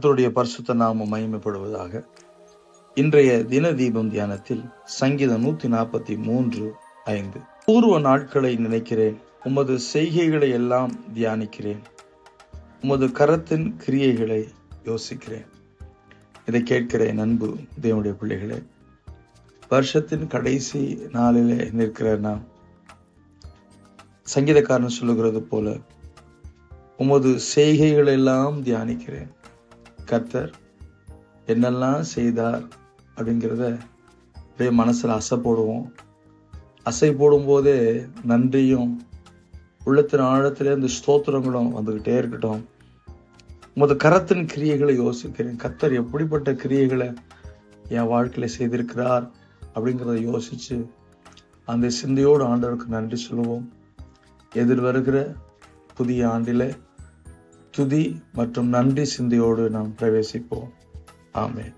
கத்தருடைய பரிசுத்த நாமம் மகிமைப்படுவதாக இன்றைய தின தீபம் தியானத்தில் சங்கீதம் நூத்தி நாற்பத்தி மூன்று ஐந்து. பூர்வ நாட்களை நினைக்கிறேன். உமது செய்கைகளை எல்லாம் தியானிக்கிறேன். உமது கரத்தின் கிரியைகளை யோசிக்கிறேன். இதை கேட்கிறேன் அன்பு தேவனுடைய பிள்ளைகளே வருஷத்தின் கடைசி நாளிலே நிற்கிற நாம் சங்கீதக்காரன் சொல்லுகிறது போல உமது செய்கைகளெல்லாம் தியானிக்கிறேன். கத்தர் என்னெல்லாம் செய்தார் அப்படிங்கிறத அப்படியே மனசில் அசை போடுவோம். அசை போடும்போதே நன்றியும் உள்ளத்தின் ஆழத்திலே இந்த ஸ்தோத்திரங்களும் வந்துக்கிட்டே இருக்கட்டும். உமது கரத்தின் கிரியைகளை யோசிக்கிறேன். கத்தர் எப்படிப்பட்ட கிரியைகளை என் வாழ்க்கையில் செய்திருக்கிறார் அப்படிங்கிறத யோசித்து அந்த சிந்தையோடு ஆண்டவருக்கு நன்றி சொல்லுவோம். எதிர் வருகிற புதிய ஆண்டிலே துதி மற்றும் நன்றி சிந்தையோடு நாம் பிரவேசிப்போம். ஆமேன்.